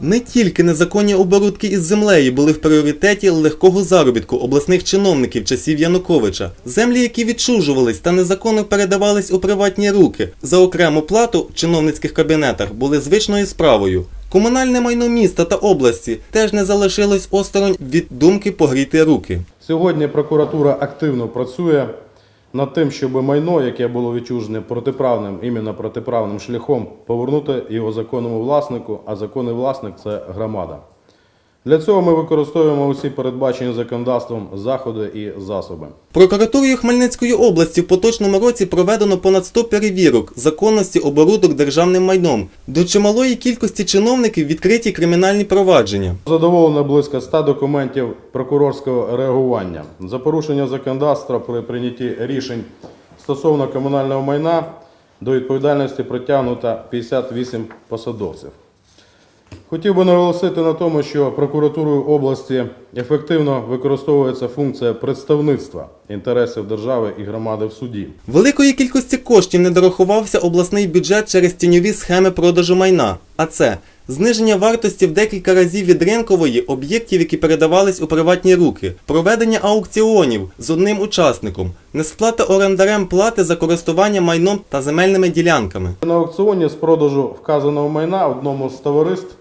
Не тільки незаконні оборудки із землею були в пріоритеті легкого заробітку обласних чиновників часів Януковича. Землі, які відчужувались та незаконно передавались у приватні руки за окрему плату в чиновницьких кабінетах, були звичною справою. Комунальне майно міста та області теж не залишилось осторонь від думки погріти руки. Сьогодні прокуратура активно працює над тим, щоб майно, яке було відчужене протиправним, іменно протиправним шляхом, повернути його законному власнику, а законний власник це громада. Для цього ми використовуємо усі передбачені законодавством заходи і засоби. Прокуратурою Хмельницької області в поточному році проведено понад 100 перевірок законності оборудок державним майном. До чималої кількості чиновників відкриті кримінальні провадження. Задоволено близько 100 документів прокурорського реагування. За порушення законодавства при прийнятті рішень стосовно комунального майна до відповідальності притягнуто 58 посадовців. Хотів би наголосити на тому, що прокуратурою області ефективно використовується функція представництва інтересів держави і громади в суді. Великої кількості коштів не дорахувався обласний бюджет через тіньові схеми продажу майна. А це зниження вартості в декілька разів від ринкової об'єктів, які передавались у приватні руки, проведення аукціонів з одним учасником, несплата орендарем плати за користування майном та земельними ділянками. На аукціоні з продажу вказаного майна одному з товариств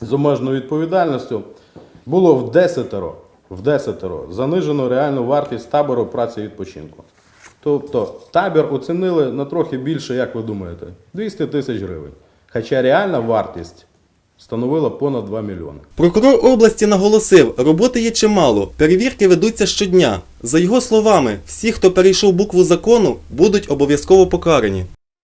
з обмеженою відповідальністю було в десятеро, в десятеро занижено реальну вартість табору праці і відпочинку. Тобто табір оцінили на трохи більше, як ви думаєте, 200 тисяч гривень. Хоча реальна вартість становила понад 2 мільйони. Прокурор області наголосив, роботи є чимало, перевірки ведуться щодня. За його словами, всі, хто перейшов букву закону, будуть обов'язково покарані.